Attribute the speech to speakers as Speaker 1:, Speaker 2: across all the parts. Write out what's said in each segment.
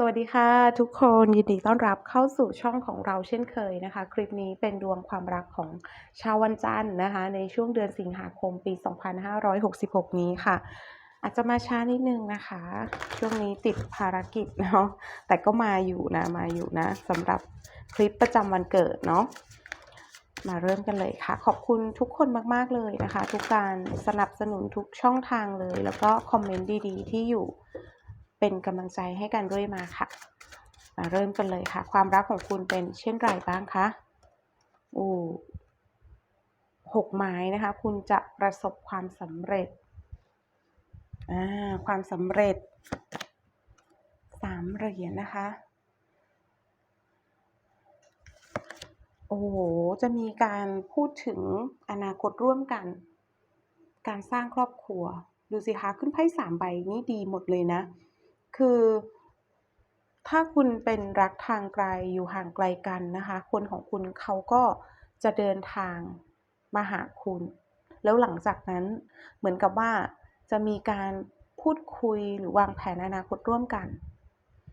Speaker 1: สวัสดีค่ะทุกคนยินดีต้อนรับเข้าสู่ช่องของเราเช่นเคยนะคะ คลิปนี้เป็นดวงความรักของชาววันจันทร์นะคะ ในช่วงเดือนสิงหาคมปี 2566 นี้ค่ะ อาจจะมาช้านิดนึงนะคะ ช่วงนี้ติดภารกิจเนาะแต่ก็มาอยู่นะมาอยู่นะสำหรับคลิปประจำวันเกิดเนาะมาเริ่มกันเลยค่ะ ขอบคุณทุกคนมาก ๆ เลยนะคะ ทุกการสนับสนุนทุกช่องทางเลย แล้วก็คอมเมนต์ดี ๆ ที่อยู่ เป็นกำลังใจให้กันด้วยมาค่ะ มาเริ่มกันเลยค่ะ ความรักของคุณเป็นเช่นไรบ้างคะอู้หกไม้นะคะ คุณจะประสบความสำเร็จอ่าความสำเร็จสามเหรียญนะคะ โอ้โห จะมีการพูดถึงอนาคตร่วมกัน การสร้างครอบครัว ดูสิคะ ขึ้นไพ่สามใบนี่ดีหมดเลยนะ คือ ถ้าคุณเป็นรักทางไกลอยู่ห่างไกลกันนะคะ คนของคุณเขาก็จะเดินทางมาหาคุณ แล้วหลังจากนั้นเหมือนกับว่าจะมีการพูดคุยหรือวางแผนอนาคตร่วมกัน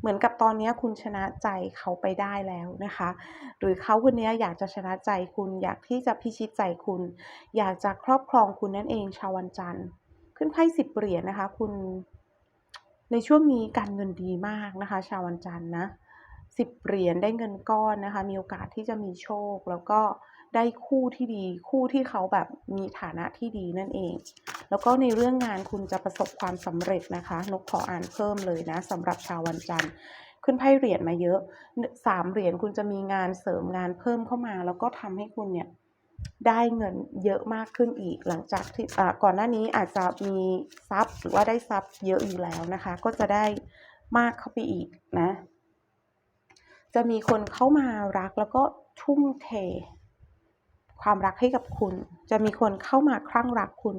Speaker 1: เหมือนกับตอนนี้คุณชนะใจเขาไปได้แล้วนะคะ หรือเขาคนนี้อยากจะชนะใจคุณ อยากที่จะพิชิตใจคุณ อยากจะครอบครองคุณนั่นเองชาววันจันทร์ ขึ้นไพ่สิบเหรียญนะคะ คุณ ในช่วงนี้การเงินดีมากนะคะ ชาววันจันทร์นะสิบเหรียญได้เงินก้อนนะคะ มีโอกาสที่จะมีโชค แล้วก็ได้คู่ที่ดี คู่ที่เขาแบบมีฐานะที่ดีนั่นเอง แล้วก็ในเรื่องงานคุณจะประสบความสำเร็จนะคะ นกขออ่านเพิ่มเลยนะสำหรับชาววันจันทร์ขึ้นไพ่เหรียญมาเยอะสามเหรียญคุณจะมีงานเสริมงานเพิ่มเข้ามา แล้วก็ทำให้คุณเนี่ย ได้เงินเยอะมากขึ้นอีก หลังจากที่ก่อนหน้านี้อาจจะมีทรัพย์หรือว่าได้ทรัพย์เยอะอยู่แล้วนะคะ ก็จะได้มากเข้าไปอีกนะ จะมีคนเข้ามารักแล้วก็ทุ่มเท ความรักให้กับคุณ จะมีคนเข้ามาคลั่งรักคุณ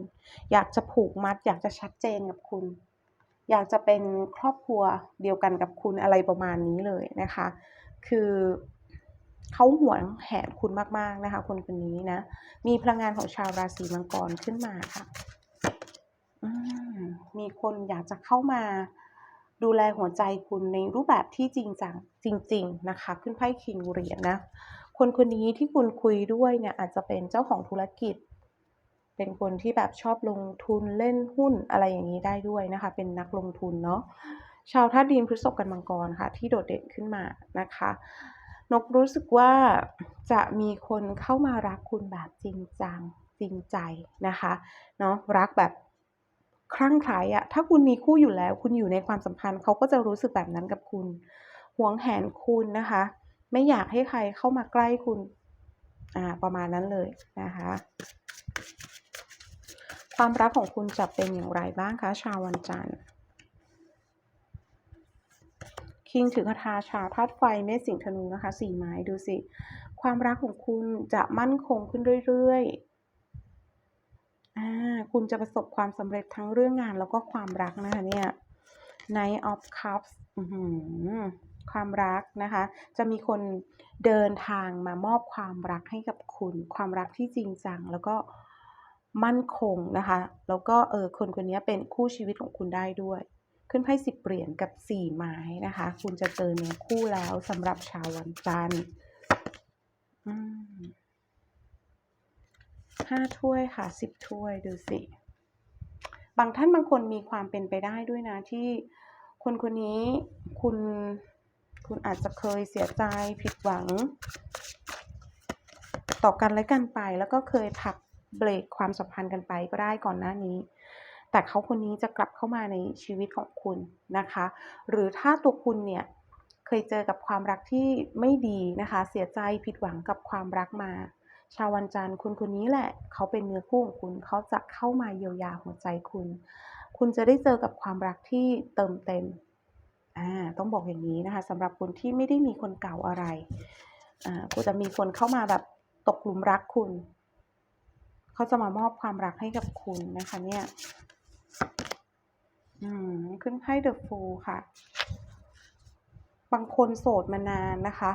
Speaker 1: อยากจะผูกมัด อยากจะชัดเจนกับคุณ อยากจะเป็นครอบครัวเดียวกันกับคุณอะไรประมาณนี้เลยนะคะ คือ เขาหวงแหนคุณมากๆนะคะ คนคนนี้นะ มีพลังงานของชาวราศีมังกรขึ้นมาค่ะมีคนอยากจะเข้ามาดูแลหัวใจคุณในรูปแบบที่จริงจังจริง ๆ นะคะ ขึ้นไพ่คิงเหรียญนะคนคนนี้ที่คุณคุยด้วยเนี่ยอาจจะเป็นเจ้าของธุรกิจ เป็นคนที่แบบชอบลงทุนเล่นหุ้นอะไรอย่างนี้ได้ด้วยนะคะ เป็นนักลงทุนเนาะชาวธาตุดินพฤษภกันมังกรค่ะ ที่โดดเด่นขึ้นมานะคะ นกรู้สึกว่าจะมีคนเข้ามารักคุณแบบจริงจังจริงใจนะคะเนาะรักแบบคลั่งไคล้อะถ้าคุณมีคู่อยู่แล้ว คุณอยู่ในความสัมพันธ์เขาก็จะรู้สึกแบบนั้นกับคุณหวงแหนคุณนะคะ ไม่อยากให้ใครเข้ามาใกล้คุณอ่าประมาณนั้นเลยนะคะ ความรักของคุณจะเป็นอย่างไรบ้างคะ ชาววันจันทร์ คิงถือคาถาชาธาตุไฟเมษสิงธนูนะคะสี่ไม้ดูสิ ความรักของคุณจะมั่นคงขึ้นเรื่อยๆอ่าคุณจะประสบความสำเร็จทั้งเรื่องงานแล้วก็ความรักนะคะเนี่ย Knight of Cups ความรักนะคะ จะมีคนเดินทางมามอบความรักให้กับคุณ ความรักที่จริงจังแล้วก็มั่นคงนะคะ แล้วก็เออคนคนนี้เป็นคู่ชีวิตของคุณได้ด้วย ขึ้นไพ่สิบเหรียญกับสี่ไม้นะคะ คุณจะเจอเนื้อคู่แล้วสำหรับชาววันจันทร์ห้าถ้วยค่ะสิบถ้วยดูสิ บางท่านบางคนมีความเป็นไปได้ด้วยนะที่คนคนนี้คุณคุณอาจจะเคยเสียใจผิดหวัง ต่อกันและกันไป แล้วก็เคยผักเบรกความสัมพันธ์กันไปก็ได้ก่อนหน้านี้ แต่เขาคนนี้จะกลับเข้ามาในชีวิตของคุณนะคะ หรือถ้าตัวคุณเนี่ยเคยเจอกับความรักที่ไม่ดีนะคะ เสียใจผิดหวังกับความรักมา ชาววันจันทร์คุณคนนี้แหละ เขาเป็นเนื้อคู่ของคุณเขาจะเข้ามาเยียวยาหัวใจคุณ คุณจะได้เจอกับความรักที่เติมเต็มอ่าต้องบอกอย่างนี้นะคะสำหรับคนที่ไม่ได้มีคนเก่าอะไรอ่าคุณจะมีคนเข้ามาแบบตกหลุมรักคุณ เขาจะมามอบความรักให้กับคุณนะคะเนี่ย อืม ขึ้นไพ่เดอะฟูค่ะ บางคนโสดมานานนะคะ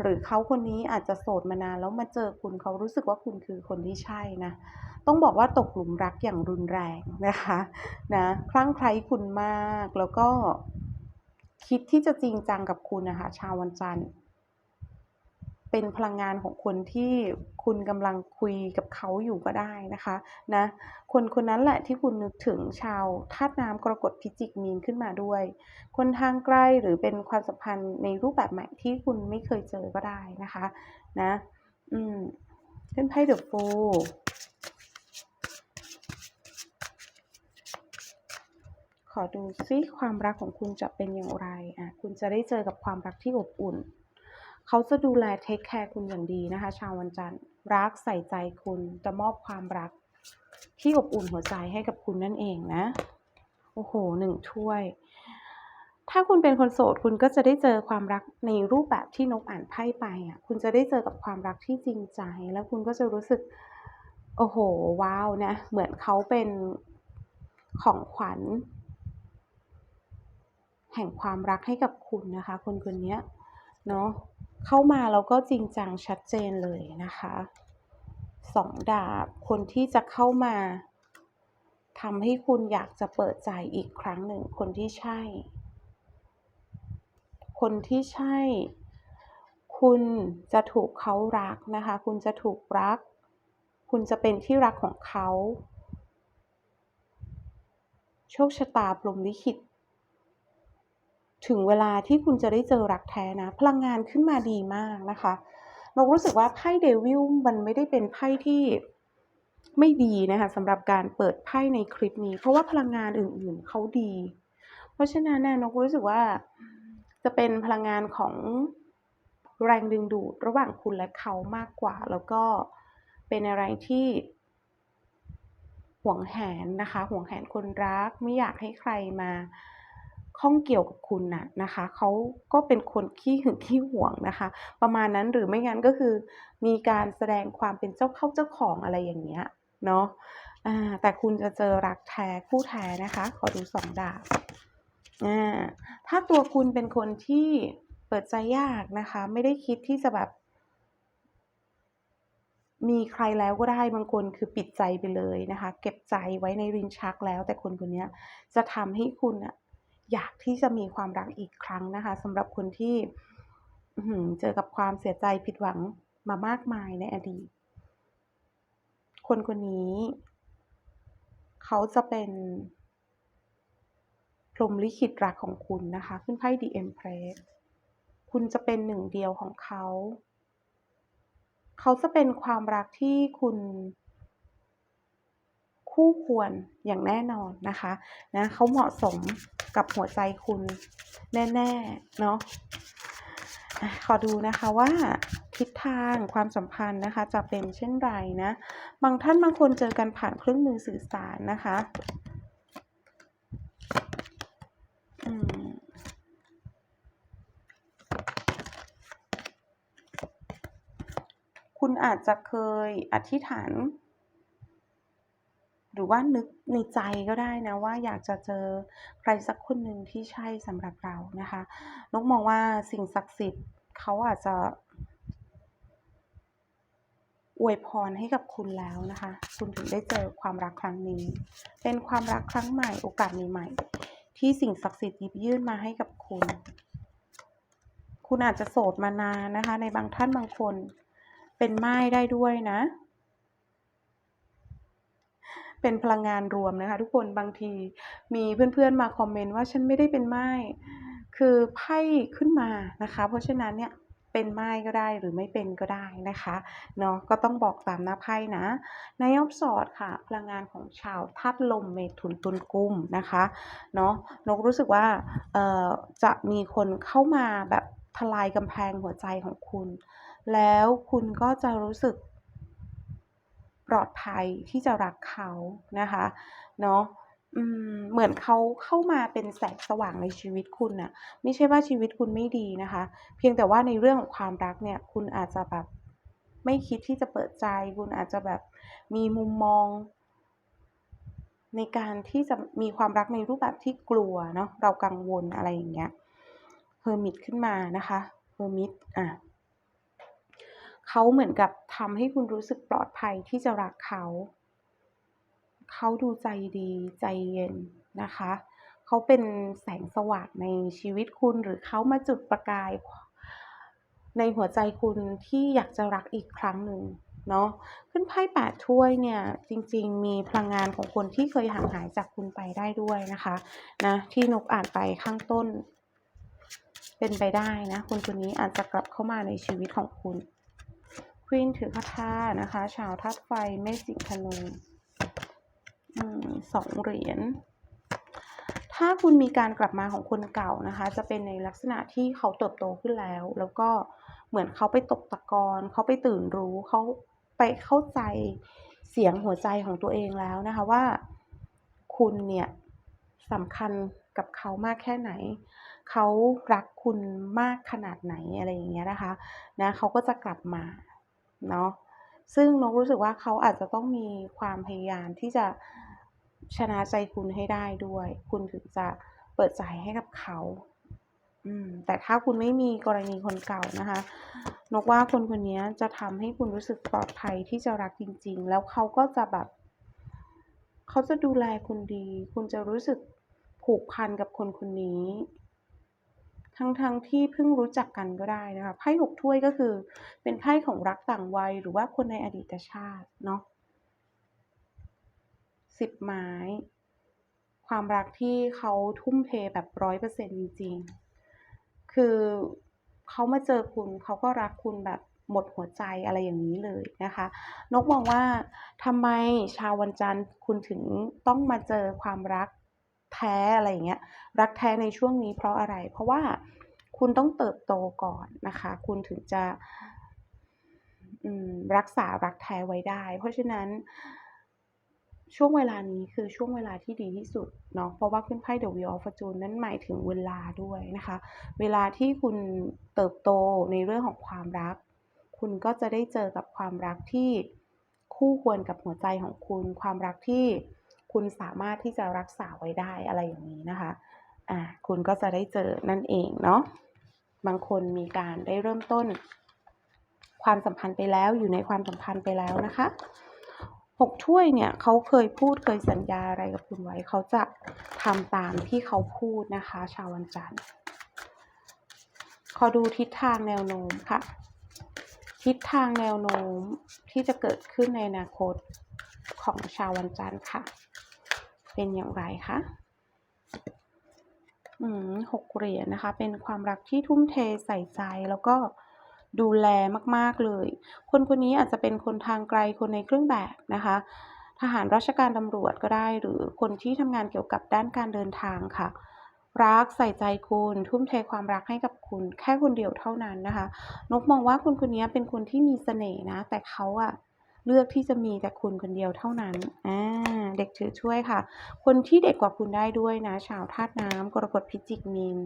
Speaker 1: หรือเขาคนนี้อาจจะโสดมานานแล้วมาเจอคุณเขารู้สึกว่าคุณคือคนที่ใช่นะ ต้องบอกว่าตกหลุมรักอย่างรุนแรงนะคะนะคลั่งไคล้คุณมากแล้วก็คิดที่จะจริงจังกับคุณนะคะ ชาววันจันทร์ เป็นพลังงานของคนที่คุณกำลังคุยกับเขาอยู่ก็ได้นะคะนะคนคนนั้นแหละที่คุณนึกถึงชาวธาตุน้ำกรกฎพิจิกมีนขึ้นมาด้วย คนทางใกล้หรือเป็นความสัมพันธ์ในรูปแบบใหม่ที่คุณไม่เคยเจอก็ได้นะคะนะอืมขึ้นไพ่เดอะโฟขอดูซิความรักของคุณจะเป็นอย่างไรอะคุณจะได้เจอกับความรักที่อบอุ่น เขาจะดูแลเทคแคร์คุณอย่างดีนะคะ ชาววันจันทร์รักใส่ใจคุณจะมอบความรัก ที่อบอุ่นหัวใจให้กับคุณนั่นเองนะ โอ้โหหนึ่งถ้วย ถ้าคุณเป็นคนโสดคุณก็จะได้เจอความรักในรูปแบบที่นกอ่านไพ่ไปอะคุณจะได้เจอกับความรักที่จริงใจ แล้วคุณก็จะรู้สึก โอ้โห ว้าวนะ เหมือนเขาเป็นของขวัญ แห่งความรักให้กับคุณนะคะ คนคนนี้เนาะ เข้ามาแล้วก็จริงจังชัดเจนเลยนะคะสองดาบคนที่จะเข้ามาทำให้คุณอยากจะเปิดใจอีกครั้งหนึ่งคนที่ใช่ คนที่ใช่ คุณจะถูกเขารักนะคะ คุณจะถูกรัก คุณจะเป็นที่รักของเขา โชคชะตาพรมลิขิต ถึงเวลาที่คุณจะได้เจอรักแท้นะ พลังงานขึ้นมาดีมากนะคะเรารู้สึกว่าไพ่เดวิลมันไม่ได้เป็นไพ่ที่ไม่ดีนะคะสำหรับการเปิดไพ่ในคลิปนี้ เพราะว่าพลังงานอื่นๆเขาดี เพราะฉะนั้นเนี่ยนกรู้สึกว่าจะเป็นพลังงานของแรงดึงดูดระหว่างคุณและเขามากกว่า แล้วก็เป็นอะไรที่ห่วงแหนนะคะห่วงแหนคนรักไม่อยากให้ใครมา ข้องเกี่ยวกับคุณนะนะคะเขาก็เป็นคนขี้หึงขี้หวงนะคะ ประมาณนั้นหรือไม่งั้นก็คือ มีการแสดงความเป็นเจ้าเข้าเจ้าของอะไรอย่างเงี้ยเนาะแต่คุณจะเจอรักแท้คู่แท้นะคะ ขอดูสองดาบถ้าตัวคุณเป็นคนที่เปิดใจยากนะคะ ไม่ได้คิดที่จะแบบ มีใครแล้วก็ได้บางคนคือปิดใจไปเลยนะคะ เก็บใจไว้ในรินชักแล้ว แต่คนคนนี้จะทำให้คุณอะ อยากที่จะมีความรักอีกครั้งนะคะสำหรับคนที่เจอกับความเสียใจผิดหวังมามากมายในอดีต คนคนนี้ เขาจะเป็นพรมลิขิตรักของคุณนะคะ ขึ้นไพ่ดีเอ็มเพรสคุณจะเป็นหนึ่งเดียวของเขา เขาจะเป็นความรักที่คุณ คู่ควรอย่างแน่นอนนะคะนะเขาเหมาะสมกับหัวใจคุณแน่ๆเนาะขอดูนะคะว่าทิศทางความสัมพันธ์นะคะ จะเป็นเช่นไรนะบางท่านบางคนเจอกันผ่านเครื่องมือสื่อสารนะคะคุณอาจจะเคยอธิษฐาน หรือว่านึกในใจก็ได้นะว่าอยากจะเจอใครสักคนหนึ่งที่ใช่สำหรับเรานะคะนกมองว่าสิ่งศักดิ์สิทธิ์เขาอาจจะอวยพรให้กับคุณแล้วนะคะ คุณถึงได้เจอความรักครั้งนี้ เป็นความรักครั้งใหม่โอกาสใหม่ๆที่สิ่งศักดิ์สิทธิ์หยิบยื่นมาให้กับคุณ คุณอาจจะโสดมานานนะคะ ในบางท่านบางคน เป็นไม้ได้ด้วยนะ เป็นพลังงานรวมนะคะทุกคนบางทีมีเพื่อนๆมาคอมเมนต์ว่าฉันไม่ได้เป็นไม้คือไพ่ขึ้นมานะคะ เพราะฉะนั้นเนี่ยเป็นไม้ก็ได้หรือไม่เป็นก็ได้นะคะเนาะก็ต้องบอกตามหน้าไพ่นะ ในยอบสอดค่ะ พลังงานของชาวทัดลมเมถุนตุลกุมนะคะเนาะนกรู้สึกว่าเอ่อจะมีคนเข้ามาแบบทลายกำแพงหัวใจของคุณ แล้วคุณก็จะรู้สึก ปลอดภัยที่จะรักเขานะคะเนาะเหมือนเขาเข้ามาเป็นแสงสว่างในชีวิตคุณน่ะ ไม่ใช่ว่าชีวิตคุณไม่ดีนะคะ เพียงแต่ว่าในเรื่องของความรักเนี่ย คุณอาจจะแบบไม่คิดที่จะเปิดใจ คุณอาจจะแบบมีมุมมอง ในการที่จะมีความรักในรูปแบบที่กลัวเนาะเรากังวลอะไรอย่างเงี้ยเฮอร์มิตขึ้นมานะคะเฮอร์มิตอะ เขาเหมือนกับทำให้คุณรู้สึกปลอดภัยที่จะรักเขา เขาดูใจดีใจเย็นนะคะ เขาเป็นแสงสว่างในชีวิตคุณหรือเขามาจุดประกาย ในหัวใจคุณที่อยากจะรักอีกครั้งหนึ่งเนาะขึ้นไพ่แปดถ้วยเนี่ยจริง ๆ มีพลังงานของคนที่เคยห่างหายจากคุณไปได้ด้วยนะคะนะที่นกอ่านไปข้างต้น เป็นไปได้นะคนคนนี้อาจจะกลับเข้ามาในชีวิตของคุณ ควีนถือคาถานะคะ ชาวธาตุไฟเมษสิงห์ธนูสองเหรียญ ถ้าคุณมีการกลับมาของคนเก่านะคะ จะเป็นในลักษณะที่เขาเติบโตขึ้นแล้ว แล้วก็เหมือนเขาไปตกตะกอนเขาไปตื่นรู้เขาไปเข้าใจเสียงหัวใจของตัวเองแล้วนะคะว่าคุณเนี่ยสำคัญกับเขามากแค่ไหน เขารักคุณมากขนาดไหนอะไรอย่างเงี้ยนะคะนะเขาก็จะกลับมา เนาะซึ่งนกรู้สึกว่าเขาอาจจะต้องมีความพยายามที่จะชนะใจคุณให้ได้ด้วย คุณถึงจะเปิดใจให้กับเขาอืมแต่ถ้าคุณไม่มีกรณีคนเก่านะคะ นกว่าคนคนนี้จะทำให้คุณรู้สึกปลอดภัยที่จะรักจริง ๆ แล้วเขาก็จะแบบ เขาจะดูแลคุณดี คุณจะรู้สึกผูกพันกับคนคนนี้ ทั้งๆทที่เพิ่งรู้จักกันก็ได้นะคะไพ่หกถ้วยก็คือ เป็นไพ่ของรักต่างวัยหรือว่าคนในอดีตชาติเนาะสิบไม้ ความรักที่เขาทุ่มเทแบบร้อยเปอร์เซ็นต์จริง ๆ คือเขามาเจอคุณเขาก็รักคุณแบบหมดหัวใจอะไรอย่างนี้เลยนะคะ นกมองว่าทำไมชาววันจันทร์คุณถึงต้องมาเจอความรัก แท้อะไรอย่างเงี้ยรักแท้ในช่วงนี้เพราะอะไร เพราะว่าคุณต้องเติบโตก่อนนะคะ คุณถึงจะรักษารักแท้ไว้ได้ เพราะฉะนั้นช่วงเวลานี้คือช่วงเวลาที่ดีที่สุดเนาะเพราะว่าขึ้นไพ่ The Wheel of Fortune นั้นหมายถึงเวลาด้วยนะคะ เวลาที่คุณเติบโตในเรื่องของความรัก คุณก็จะได้เจอกับความรักที่คู่ควรกับหัวใจของคุณ ความรักที่ คุณสามารถที่จะรักษาไว้ได้อะไรอย่างนี้นะคะอ่าคุณก็จะได้เจอนั่นเองเนาะบางคนมีการได้เริ่มต้น ความสัมพันธ์ไปแล้วอยู่ในความสัมพันธ์ไปแล้วนะคะหกถ้วยเนี่ยเขาเคยพูดเคยสัญญาอะไรกับคุณไว้เขาจะทำตามที่เขาพูดนะคะ ชาววันจันทร์ขอดูทิศทางแนวโน้มค่ะ ทิศทางแนวโน้มที่จะเกิดขึ้นในอนาคตของชาววันจันทร์ค่ะ เป็นอย่างไรคะอืมหกเหรียญนะคะ เป็นความรักที่ทุ่มเทใส่ใจแล้วก็ดูแลมาก ๆ เลย คนคนนี้อาจจะเป็นคนทางไกลคนในเครื่องแบบนะคะ ทหารราชการตำรวจก็ได้หรือคนที่ทำงานเกี่ยวกับด้านการเดินทางค่ะ รักใส่ใจคุณ ทุ่มเทความรักให้กับคุณ แค่คนเดียวเท่านั้นนะคะ นกมองว่าคนคนนี้เป็นคนที่มีเสน่ห์นะ แต่เขาอะ เลือกที่จะมีแต่คุณคนเดียวเท่านั้น อ่า เด็กถือช่วยค่ะ คนที่เด็กกว่าคุณได้ด้วยนะ ชาวธาตุน้ำกรกฎพิจิกมีน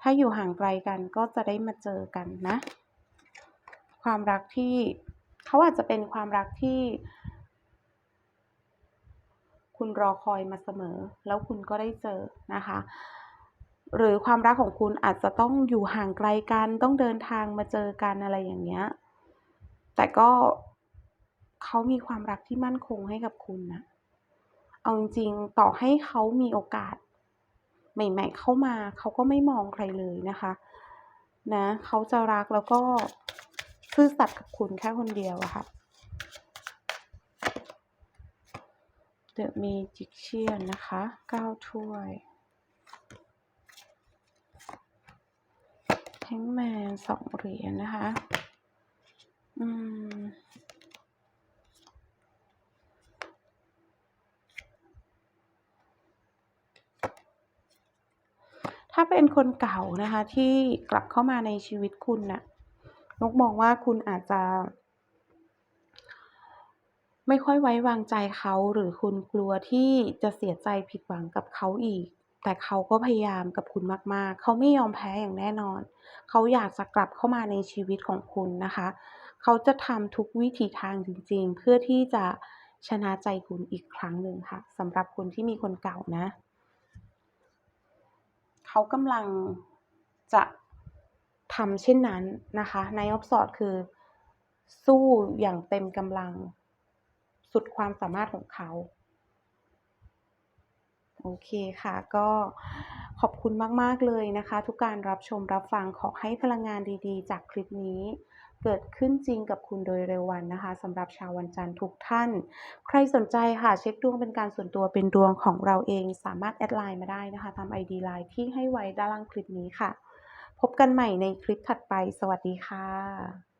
Speaker 1: ถ้าอยู่ห่างไกลกันก็จะได้มาเจอกันนะ ความรักที่เขาอาจจะเป็นความรักที่ คุณรอคอยมาเสมอ แล้วคุณก็ได้เจอนะคะหรือความรักของคุณอาจจะต้องอยู่ห่างไกลกัน ต้องเดินทางมาเจอกันอะไรอย่างเงี้ย แต่ก็ เขามีความรักที่มั่นคงให้กับคุณนะเอาจริงๆต่อให้เขามีโอกาส ใหม่ ๆ เข้ามาเขาก็ไม่มองใครเลยนะคะ นะเขาจะรักแล้วก็ซื่อสัตย์กับคุณแค่คนเดียวอะค่ะ The Magician นะคะเก้าถ้วยแฮงแมนสองเหรียญนะคะ อืม ถ้าเป็นคนเก่านะคะที่กลับเข้ามาในชีวิตคุณนะ่ะนกมองว่าคุณอาจจะ ไม่ค่อยไว้วางใจเขาหรือคุณกลัวที่จะเสียใจผิดหวังกับเขาอีก แต่เขาก็พยายามกับคุณมากๆ เขาไม่ยอมแพ้อย่างแน่นอน เขาอยากจะกลับเข้ามาในชีวิตของคุณนะคะ เขาจะทำทุกวิถีทางจริง ๆ เพื่อที่จะชนะใจคุณอีกครั้งหนึ่งค่ะสำหรับคนที่มีคนเก่านะ เขากำลังจะทำเช่นนั้นนะคะนายออฟสอดคือ สู้อย่างเต็มกำลัง สุดความสามารถของเขาโอเคค่ะ ก็ขอบคุณมาก ๆ เลยนะคะ ทุกการรับชมรับฟังขอให้พลังงานดี ๆ จากคลิปนี้ เกิดขึ้นจริงกับคุณโดยเร็ววันนะคะสำหรับชาววันจันทร์ทุกท่าน ใครสนใจค่ะเช็คดวงเป็นการส่วนตัวเป็นดวงของเราเองสามารถแอดไลน์มาได้นะคะตาม ID ไลน์ที่ให้ไว้ด้านล่างคลิปนี้ค่ะ พบกันใหม่ในคลิปถัดไป สวัสดีค่ะ